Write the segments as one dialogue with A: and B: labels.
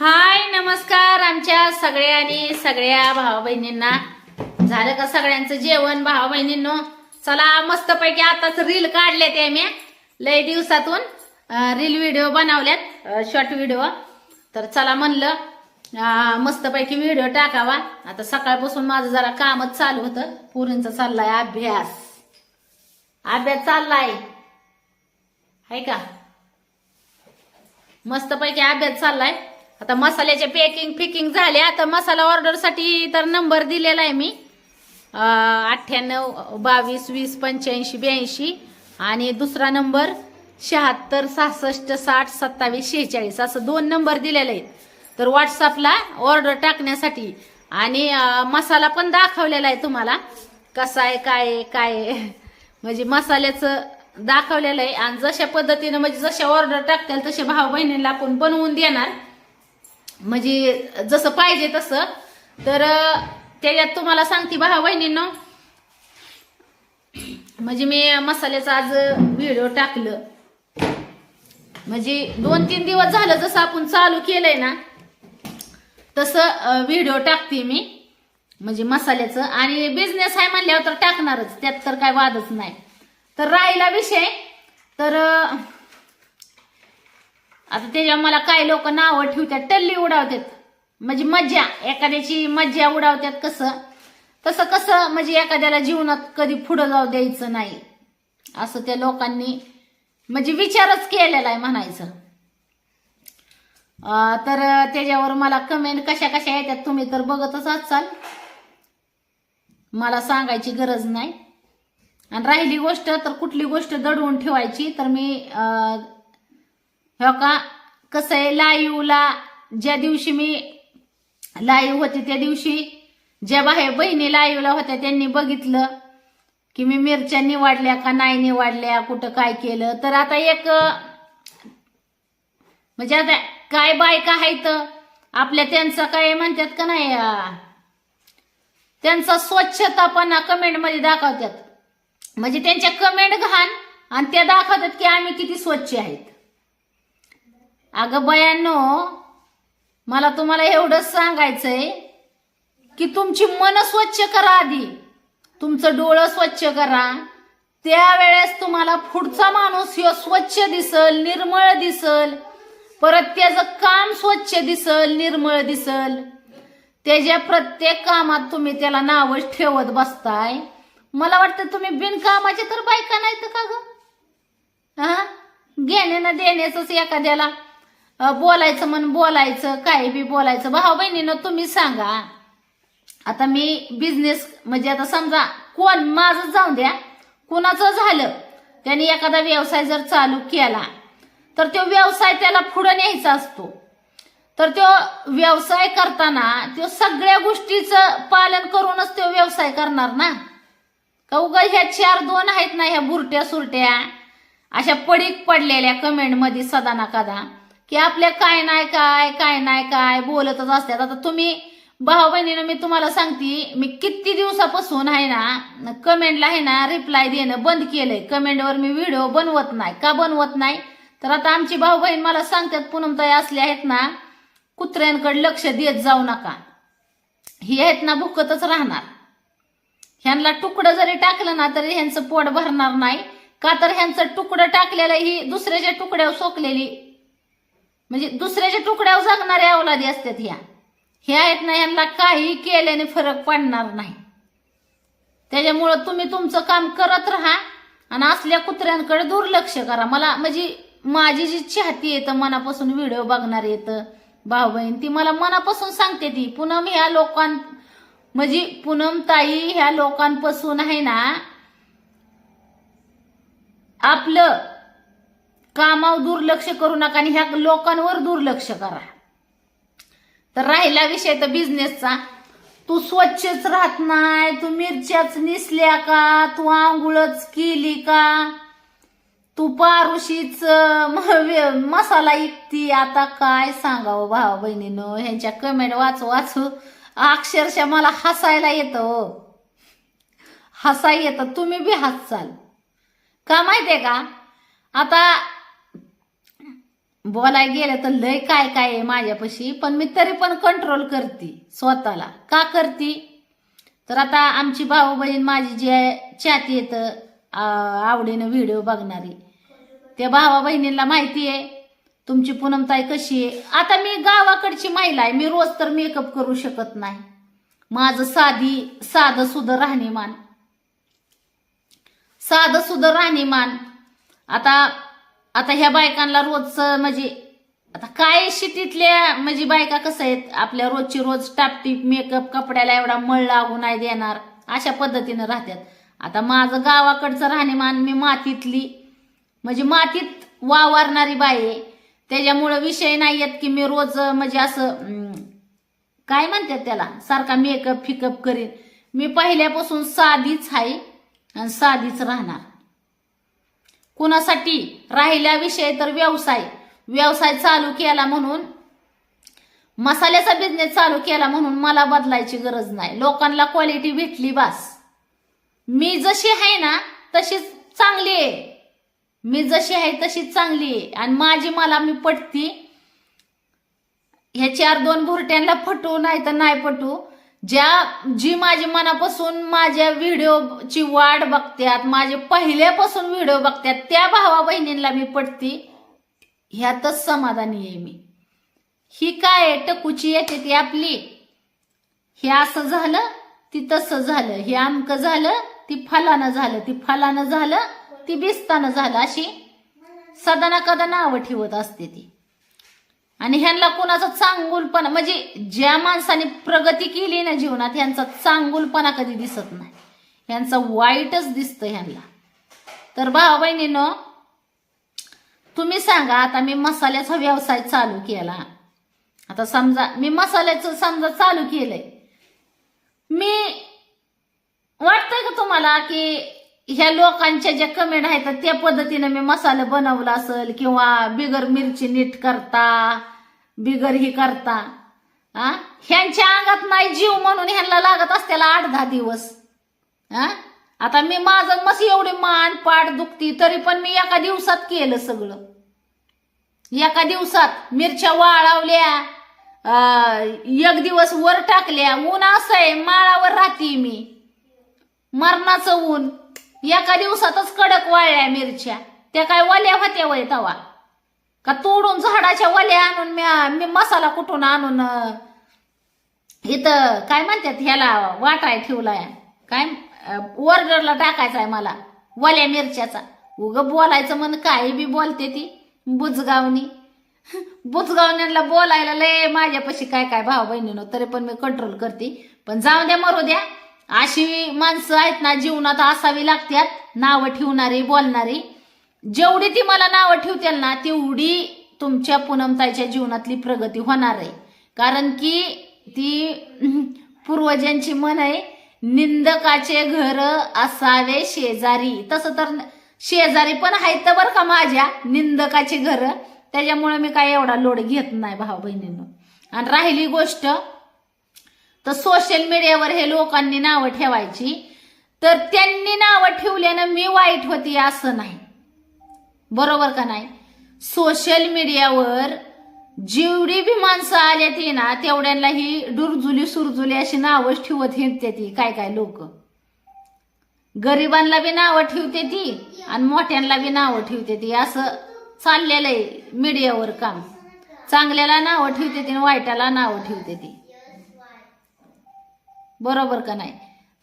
A: हाय नमस्कार आमच्या सगळ्या आणि सगळ्या भावा बहिणींना झालं का सगळ्यांचं जेवण भावा बहिणींनो चला मस्तपैकी आताच रील काढले ते मी. लय दिवसातून रील व्हिडिओ बनवल्यात शॉर्ट व्हिडिओ. तर चला म्हणलं मस्तपैकी व्हिडिओ टाकावा. आता सकाळपासून माझं जरा कामच चालू होतं. पुरींचा चाललाय अभ्यास. अभ्यास चाललाय. आहे का? मस्तपैकी अभ्यास चाललाय. आता मसाल्याचे पॅकिंग फिकिंग झाले. आता मसाला ऑर्डरसाठी तर नंबर दिलेला आहे मी. अठ्ठ्याण्णव बावीस वीस पंच्याऐंशी ब्याऐंशी. आणि दुसरा नंबर शहात्तर सहासष्ट साठ सत्तावीस शेहेचाळीस. असं दोन नंबर दिलेले आहेत. तर व्हॉट्सअपला ऑर्डर टाकण्यासाठी. आणि मसाला पण दाखवलेला आहे तुम्हाला. कसा आहे काय काय म्हणजे मसाल्याचं दाखवलेलं आहे. आणि जशा पद्धतीनं म्हणजे जशा ऑर्डर टाकतील तसे भाऊ बहिणींना आपण बनवून देणार. म्हणजे जसं पाहिजे तसं. तर त्याच्यात तुम्हाला सांगते भाऊ बहिणींना म्हणजे मी मसाल्याचा आज व्हिडिओ टाकलं. म्हणजे दोन तीन दिवस झालं जसं आपण चालू केलंय ना तसं व्हिडिओ टाकते मी. म्हणजे मसाल्याचं. आणि बिझनेस आहे म्हणल्यावर तर टाकणारच. त्यात तर काय वादच नाही. तर राहिला विषय. तर आता त्याच्या मला काय लोक नावं ठेवतात टल्ली उडावतात. म्हणजे मज्जा एखाद्याची मज्जा उडावतात कसं? तसं कसं म्हणजे एखाद्याला जीवनात कधी पुढं जाऊ द्यायचं नाही. असं त्या लोकांनी म्हणजे विचारच केलेला आहे म्हणायचं. तर त्याच्यावर मला कमेंट कशा कशा येतात तुम्ही तर बघतच असाल. मला सांगायची गरज नाही. आणि राहिली गोष्ट तर कुठली गोष्ट दडवून ठेवायची तर मी हो का? कसं आहे लाईव्हला ज्या दिवशी मी लाईव्ह होते त्या दिवशी ज्या बाहेर बहिणी लाईव्हला होत्या त्यांनी बघितलं की मी मिरच्या निवाडल्या का नाही निवाडल्या कुठं काय केलं. तर आता एक म्हणजे आता काय बायका आहेत आपल्या त्यांचं काय म्हणतात का नाही अं, त्यांचा स्वच्छतापणा कमेंटमध्ये दाखवतात. म्हणजे त्यांच्या कमेंट घाण आणि त्या दाखवतात की आम्ही किती स्वच्छ आहेत. अगं बयानो मला तुम्हाला एवढंच सांगायचंय की तुमची मन स्वच्छ करा आधी. तुमचं डोळं स्वच्छ करा. त्यावेळेस तुम्हाला पुढचा माणूस ह्यो स्वच्छ दिसल निर्मळ दिसल. परत त्याचं काम स्वच्छ दिसल निर्मळ दिसल. त्याच्या प्रत्येक कामात तुम्ही त्याला नावच ठेवत बसताय. मला वाटतं तुम्ही बिनकामाचे तर बायका नाही तर का ग? हा घेण्यानं देण्याच एखाद्याला बोलायचं म्हण बोलायचं काय बी बोलायचं. भाऊ बहिणीनं तुम्ही सांगा. आता मी बिझनेस म्हणजे आता समजा कोण माझं जाऊन द्या. कुणाचं झालं त्याने एखादा व्यवसाय जर चालू केला तर तो व्यवसाय त्याला पुढे न्यायचा असतो. तर तो व्यवसाय करताना तो सगळ्या गोष्टीचं पालन करूनच तो व्यवसाय करणार ना. का उगा ह्या चार दोन आहेत ना ह्या बुरट्या सुरट्या अशा पडीक पडलेल्या कमेंटमध्ये सदा ना कदा. की आपल्या काय नाही काय काय नाही काय बोलतच असतात. आता तुम्ही भाऊ बहिणीनं मी तुम्हाला सांगते मी किती दिवसापासून आहे ना कमेंटला आहे ना रिप्लाय देणं बंद केलंय. कमेंटवर मी व्हिडिओ बनवत नाही. का बनवत नाही? तर आता आमची भाऊ बहीण मला सांगतात पूनमताई असले आहेत ना कुत्र्यांकडे लक्ष देत जाऊ नका. ही आहेत ना भुकतच राहणार. ह्यांना तुकडं जरी टाकलं ना तरी ह्यांचं पोट भरणार नाही. का तर ह्यांचं तुकडं टाकलेलं ही दुसऱ्याच्या तुकड्यावर सोकलेली म्हणजे दुसऱ्याच्या तुकड्यावर जगणाऱ्या अवलादी असतात ह्या. ह्या आहेत ना ह्यांना काही केल्याने फरक पडणार नाही. त्याच्यामुळं तुम्ही तुमचं काम करत राहा आणि असल्या कुत्र्यांकडे दुर्लक्ष करा. मला म्हणजे माझी जी चाहती येतं मनापासून व्हिडिओ बघणार येतं भाऊ बहीण ती मला मनापासून सांगते ती पूनम ह्या लोकां म्हणजे पूनम ताई ह्या लोकांपासून आहे ना आपलं कामावर दुर्लक्ष करू नका आणि ह्या लोकांवर दुर्लक्ष करा. तर राहिला विषय तर बिझनेसचा तू स्वच्छच राहत नाही तू मिरच्याच निसल्या का तू आंघोळच केली का? तू पारुशीच मसाला इकती आता काय सांगावं भावा बहिणीनं? ह्यांच्या कमेंट वाचू वाचू. अक्षरशः मला हसायला येतं हो. हसाय येतं तुम्ही बी हसाल. का माहितीये का? आता बोलाय गेलं तर लय काय काय आहे माझ्यापाशी पण मी तरी पण कंट्रोल करते स्वतःला. का करते? तर आता आमची भाऊ बहीण माझी जी आहे चाहती येतं आवडीनं व्हिडिओ बघणारी. त्या भावा बहिणींना माहिती आहे तुमची पूनमताई कशी आहे? आता मी गावाकडची महिला आहे मी रोज तर मेकअप करू शकत नाही. माझं साधी साधं सुधं राहणीमान. साधं सुधं राहणीमान. आता आता ह्या बायकांना रोजचं म्हणजे आता काय शिटीतल्या म्हणजे बायका कसं आहेत? आपल्या रोजची रोज टापटीप मेकअप कपड्याला एवढा मळ लागू नाही देणार. अशा पद्धतीनं राहतात. आता माझं गावाकडचं राहणीमान मी मातीतली. म्हणजे मातीत वावरणारी बाई आहे. त्याच्यामुळं विषय नाही आहेत की मी रोज म्हणजे असं काय म्हणतात त्याला? सारखा मेकअप फिकअप करीन. मी पहिल्यापासून साधीच आहे आणि साधीच राहणार. कुणासाठी राहिल्या विषय तर व्यवसाय. व्यवसाय चालू केला म्हणून मसाल्याचा बिझनेस चालू केला म्हणून मला बदलायची गरज नाही. लोकांना क्वालिटी भेटली बास. मी जशी आहे ना तशीच चांगली आहे. मी जशी आहे तशीच चांगली आहे. आणि माझी मला मी पटती. ह्या चार दोन भुरट्यांना फटू नाही तर नाही पटू ज्या जी माझी मनापासून माझ्या व्हिडिओची वाट बघत्यात माझे पहिल्यापासून व्हिडिओ बघत्यात त्या भावा बहिणींना मी पटते ह्यातच समाधानी आहे मी. ही काय टकूची येते ती आपली. हे असं झालं ती तसं झालं. हे आमकं झालं ती फलानं झालं. ती फलानं झालं ती बिस्तानं झालं. अशी सदाना कदा नावं ठेवत असते ती. आणि ह्यांना कोणाचा चांगुलपणा म्हणजे ज्या माणसाने प्रगती केली ना जीवनात ह्यांचा चांगुलपणा कधी दिसत नाही. ह्यांचा वाईटच दिसतं ह्यांना. तर भावा बहिणीनं तुम्ही सांगा आता मी मसाल्याचा व्यवसाय चालू केला. आता समजा मी मसाल्याचं समजा चालू केलंय. मी वाटतंय का तुम्हाला की ह्या लोकांच्या ज्या कमेंट आहेत त्या पद्धतीनं मी मसाला बनवला असेल किंवा बिगर मिरची नीट करता बिगर ही करता आ? ह्यांच्या अंगात नाही जीव म्हणून ह्यांना लागत असत्याला आठ दहा दिवस. हा आता मी माझं मस एवढी मान पाठ दुखती तरी पण मी एका दिवसात केलं सगळं. एका दिवसात मिरच्या वाळवल्या एक दिवस वर टाकल्या ऊन असं आहे माळावर राहते मी. मरणाचं ऊन. एका दिवसातच कडक वाळल्या मिरच्या. त्या काय वल्या होत्या वय तवा. का तोडून झाडाच्या वल्या आणून मी मी मसाला कुठून आणून इथं काय म्हणतात ह्याला वाटाय ठेवलाय. काय ऑर्डरला टाकायचा आहे मला वल्या मिरच्याचा. उग बोलायचं म्हण काही बी बोलते ती बुजगावनी. बुजगावण्यांना बोलायला लय माझ्यापाशी काय काय भाऊ बहिणीनं तरी पण मी कंट्रोल करते. पण जाऊ द्या मरू द्या. अशी माणसं आहेत ना जीवनात असावी लागतात नावं ठेवणारी बोलणारी. जेवढी ती मला नावं ठेवतील ना तेवढी तुमच्या पूनमताईच्या जीवनातली प्रगती होणार आहे. कारण की ती पूर्वजांची म्हण आहे निंदकाचे घर असावे शेजारी. तसं तर शेजारी पण आहेत बरं का माझ्या निंदकाचे घर. त्याच्यामुळे मी काय एवढा लोड घेत नाही भाऊ बहिणींनो आणि राहिली गोष्ट तर सोशल मीडियावर हे लोकांनी नावं ठेवायची. तर त्यांनी नावं ठेवल्यानं मी वाईट होती असं नाही. बरोबर का नाही? सोशल मीडियावर जेवढी बी माणसं आल्या ती ना तेवढ्यांना ही डुरजुली सुरजुली अशी नावं ठेवत हिंडते ती काय काय लोक. गरिबांना बी नावं ठेवते ती आणि मोठ्यांना बी नावं ठेवते ती. असं चाललेलं आहे मीडियावर काम. चांगल्याला नावं ठेवते ती आणि वाईटाला नावं ठेवते ती. बरोबर का नाही?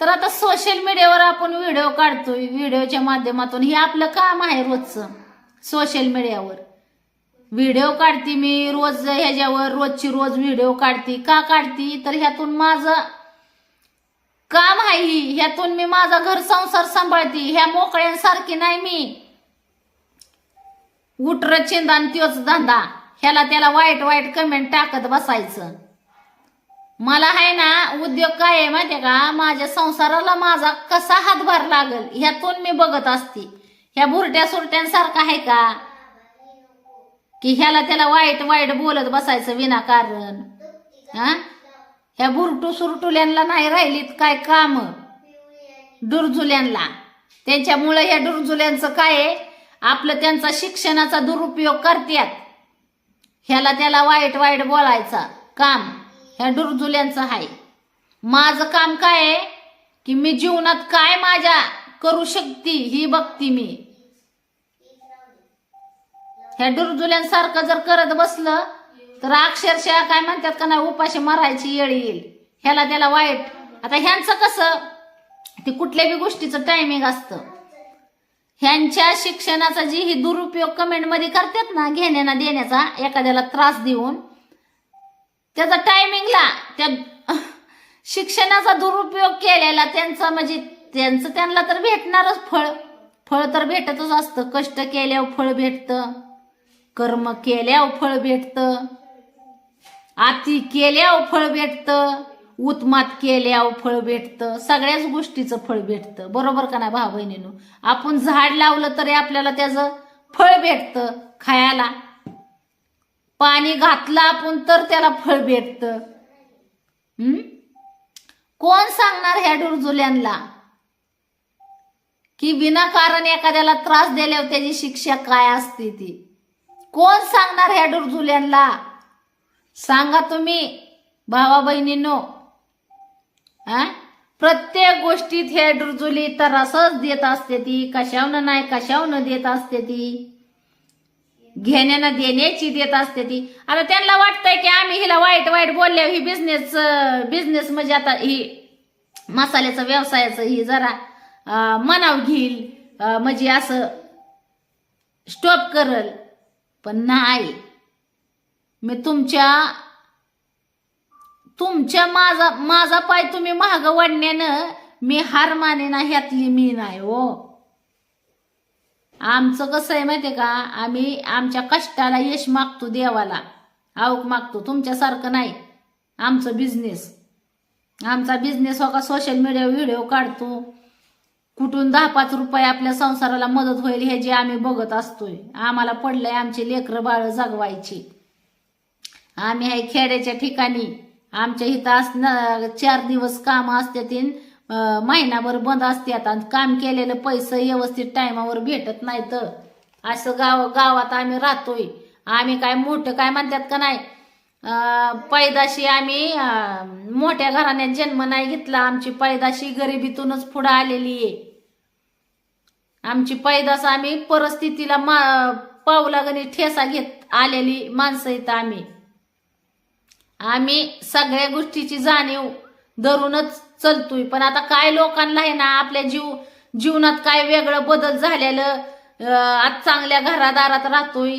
A: तर आता सोशल मीडियावर आपण व्हिडिओ काढतोय. व्हिडिओच्या माध्यमातून हे आपलं काम आहे रोजचं. सोशल मीडियावर व्हिडिओ काढते मी रोज ह्याच्यावर रोजची रोज व्हिडिओ काढते. का काढते? तर ह्यातून माझं काम आहे ही. ह्यातून मी माझा घर संसार सांभाळते. ह्या मोकळ्यांसारखी नाही मी. उटर चिंदान त्योच धंदा. ह्याला त्याला वाईट वाईट कमेंट टाकत बसायचं. मला आहे ना उद्योग काय आहे माहितीये का? माझ्या संसाराला माझा कसा हातभार लागल? ह्यातून मी बघत असते. ह्या बुरट्या सुरट्यांसारखा आहे का? की ह्याला त्याला वाईट वाईट बोलत बसायचं विनाकारण. हा? ह्या बुरटू सुरटुल्यांना नाही राहिलीत काय काम? डुरजुल्यांना त्यांच्यामुळं ह्या डुरजुल्यांचं काय आहे? आपलं त्यांचा शिक्षणाचा दुरुपयोग करतात ह्याला त्याला वाईट वाईट बोलायचा काम. ह्या डुरजुल्यांचं आहे माझं काम काय आहे? की मी जीवनात काय माझ्या करू शकते ही बघती मी. ह्या डुरजुल्यांसारखं जर करत बसलं तर अक्षरशः काय म्हणतात का नाही उपाशी मरायची येळ येईल. ह्याला त्याला वाईट. आता ह्यांचं कसं? ते कुठल्याही गोष्टीचं टायमिंग असतं. ह्यांच्या शिक्षणाचा जी ही दुरुपयोग कमेंटमध्ये करतात ना घेण्याना देण्याचा एखाद्याला त्रास देऊन त्याचा टायमिंगला त्या शिक्षणाचा दुरुपयोग केलेला त्यांचा म्हणजे त्यांचं त्यांना तर भेटणारच फळ. फळ तर भेटतच असतं. कष्ट केल्यावर फळ भेटतं. कर्म केल्यावर फळ भेटतं. आती केल्यावर फळ भेटतं. उत्मात केल्यावर फळ भेटतं. सगळ्याच गोष्टीचं फळ भेटतं. बरोबर का नाही भाऊ बहिणीनं? आपण झाड लावलं तरी आपल्याला त्याचं फळ भेटतं खायला. पाणी घातलं आपण तर त्याला फळ भेटतं. हम्म? कोण सांगणार ह्या डुरजुल्यांना की विनाकारण एखाद्याला त्रास दिल्यावर त्याची शिक्षा काय असते ती? कोण सांगणार ह्या डुरजुल्यांना सांगा तुम्ही भावा बहिणींनो हा? प्रत्येक गोष्टीत हे डुरजुली तर देत असते ती कशावनं नाही कशावनं देत असते ती? घेण्यानं देण्याची देत असते ती. आता त्यांना वाटतंय की आम्ही हिला वाईट वाईट बोलल्यावर ही बिझनेस बिझनेस म्हणजे आता ही मसाल्याचं व्यवसायाचं ही जरा मनाव घेईल म्हणजे असं स्टॉप करल. पण नाही. मी तुमच्या तुमच्या माझा माझा पाय तुम्ही महाग वाढण्यानं मी हार मानेना ह्यातली मी नाही हो. आमचं कसं आहे माहितीये का? आम्ही आमच्या कष्टाला यश मागतो देवाला. आवक मागतो तुमच्यासारखं नाही. आमचं बिझनेस आमचा बिझनेस हो का? सोशल मीडिया व्हिडिओ काढतो. कुठून दहा पाच रुपये आपल्या संसाराला मदत होईल हे जे आम्ही बघत असतोय. आम्हाला पडलंय आमचे लेकरं बाळ जगवायची. आम्ही आहे खेड्याच्या ठिकाणी. आमच्या इथं असणं चार दिवस काम असते तीन महिनाभर बंद असतात आणि काम केलेलं पैसे व्यवस्थित टायमावर भेटत नाही तर असं गाव गावात आम्ही राहतोय. आम्ही काय मोठं काय म्हणतात का नाही? पैदाशी आम्ही मोठ्या घराण्यात जन्म नाही घेतला. आमची पैदाशी गरिबीतूनच पुढं आलेली आहे. आमची पैदास आम्ही परिस्थितीला मा पावलागणी ठेसा घेत आलेली माणसं इथं आम्ही. आम्ही सगळ्या गोष्टीची जाणीव धरूनच चलतोय. पण आता काय लोकांना आहे ना आपल्या जीव जीवनात काय वेगळं बदल झालेलं आज चांगल्या घरादारात राहतोय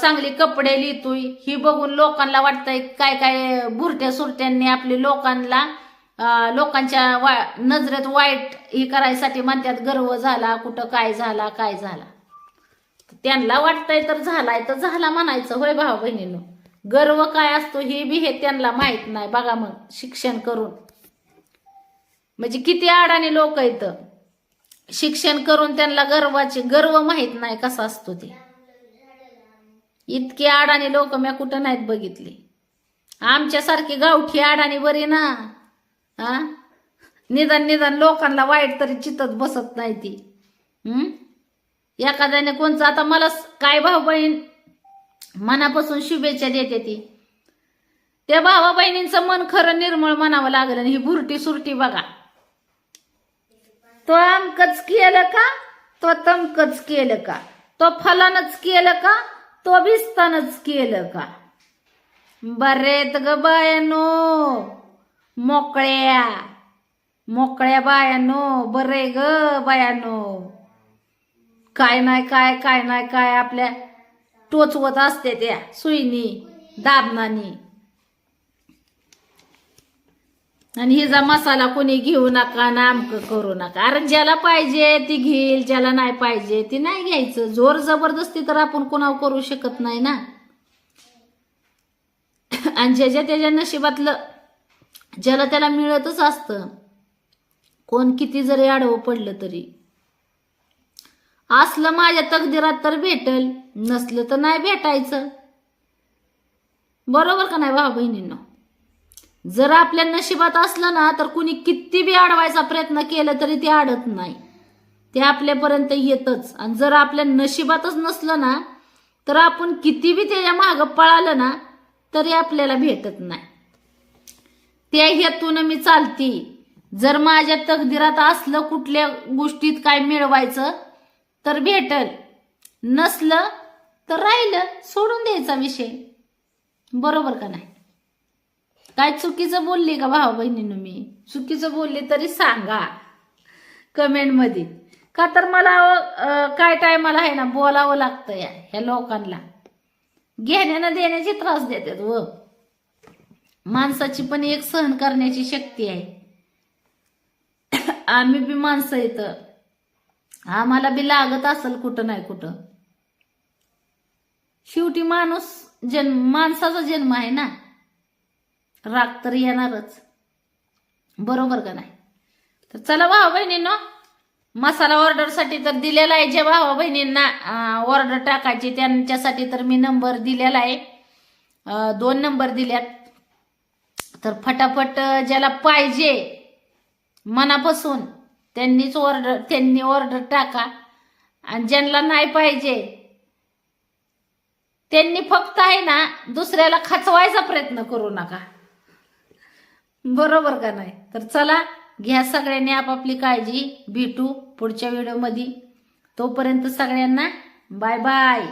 A: चांगले कपडे लिहितोय. ही बघून लोकांना वाटतंय काय काय बुरट्या सुरट्यांनी आपली लोकांना लोकांच्या वा नजरेत वाईट हे करायसाठी म्हणतात गर्व झाला कुठं काय झाला काय झाला. त्यांना वाटतंय तर झालाय तर झाला म्हणायचं होय भाऊ बहिणीनं. गर्व काय असतो हे बी हे त्यांना माहीत नाही. बघा मग शिक्षण करून. म्हणजे किती अडाणी लोक आहेत. शिक्षण करून त्यांना गर्वाचे गर्व माहीत नाही कसा असतो ते. इतकी अडाणी लोक म्या कुठं नाहीत बघितली. आमच्यासारखी गावठी अडाणी बरी ना. हा निदान निदान लोकांना वाईट तरी चितत बसत नाही ती. हम्म एखाद्याने कोणचं आता मला काय भाऊ बहीण मनापासून शुभेच्छा देते ती. त्या भावा बहिणींचं मन खरं निर्मळ म्हणावं लागलं आणि ही बुरटी सुरटी बघा. तो आमकच केलं का? तो तमकच केलं का? तो फलानच केलं का? तो भिस्तानच केलं का? बरेत ग बायानो मोकळ्या मोकळ्या बायानो बरे ग बायानो. काय नाही काय काय नाही काय आपल्या टोचवत असते त्या सुईनी दाबनानी आणि हिचा मसाला कोणी घेऊ नका ना अमकं करू नका. अरे ज्याला पाहिजे ती घेईल ज्याला नाही पाहिजे ती नाही घ्यायचं. जोर जबरदस्ती तर आपण कोणावर करू शकत नाही ना. आणि ज्याच्या त्याच्या नशिबातलं ज्याला त्याला मिळतच असतं. कोण किती जरी आडवं पडलं तरी. असलं माझ्या तकदिरात तर भेटल नसलं तर नाही भेटायचं. बरोबर का नाही भाऊ बहिणींना? जर आपल्या नशिबात असलं ना तर कुणी किती बी अडवायचा प्रयत्न केला तरी ते अडत नाही. ते आपल्यापर्यंत येतच. आणि जर आपल्या नशिबातच नसलं ना तर आपण किती बी त्याच्या मागं पळालं ना तरी आपल्याला भेटत नाही. त्या हेतून मी चालती. जर माझ्या तकदिरात असलं कुठल्या गोष्टीत काय मिळवायचं तर भेटल. नसलं तर राहिलं. सोडून द्यायचा विषय. बरोबर का नाही? काय चुकीचं बोलली का भाऊ बहिणीनं मी? चुकीचं बोलली तरी सांगा. कमेंटमध्ये का तर मला काय टायमाला आहे ना बोलावं लागतं या ह्या लोकांना. घेण्यानं देण्याचे त्रास देतात व. माणसाची पण एक सहन करण्याची शक्ती आहे. आम्ही बी माणसं येतं आम्हाला बी लागत असेल कुठं नाही कुठं. शेवटी माणूस जन्म माणसाचा जन्म आहे ना. राग तर येणारच. बरोबर का नाही? तर चला भावा बहिणींनो मसाला ऑर्डरसाठी तर दिलेला आहे जे भावा बहिणींना ऑर्डर टाकायची त्यांच्यासाठी तर मी नंबर दिलेला आहे. दोन नंबर दिल्यात. तर फटाफट ज्याला पाहिजे मनापासून त्यांनीच ऑर्डर त्यांनी ऑर्डर टाका. आणि ज्यांना नाही पाहिजे त्यांनी फक्त आहे ना दुसऱ्याला खचवायचा प्रयत्न करू नका. बरोबर का नाही? तर चला घ्या सगळ्यांनी आपापली काळजी. भेटू पुढच्या व्हिडिओमध्ये तोपर्यंत सगळ्यांना बाय बाय